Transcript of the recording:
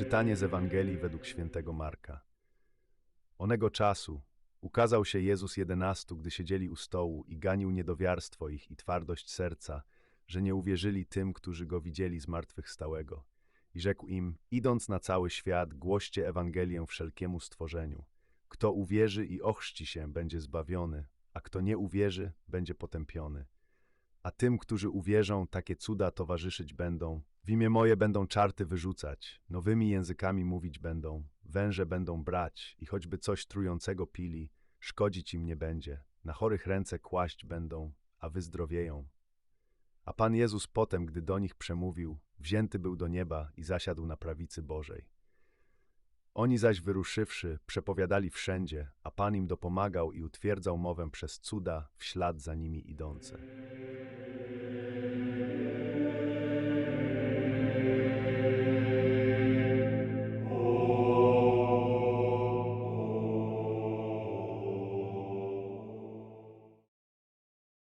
Czytanie z Ewangelii według świętego Marka. Onego czasu ukazał się Jezus jedenastu, gdy siedzieli u stołu i ganił niedowiarstwo ich i twardość serca, że nie uwierzyli tym, którzy go widzieli zmartwychwstałego. I rzekł im, idąc na cały świat, głoście Ewangelię wszelkiemu stworzeniu. Kto uwierzy i ochrzci się, będzie zbawiony, a kto nie uwierzy, będzie potępiony. A tym, którzy uwierzą, takie cuda towarzyszyć będą. W imię moje będą czarty wyrzucać, nowymi językami mówić będą, węże będą brać i choćby coś trującego pili, szkodzić im nie będzie. Na chorych ręce kłaść będą, a wyzdrowieją. A Pan Jezus potem, gdy do nich przemówił, wzięty był do nieba i zasiadł na prawicy Bożej. Oni zaś wyruszywszy, przepowiadali wszędzie, a Pan im dopomagał i utwierdzał mowę przez cuda w ślad za nimi idące.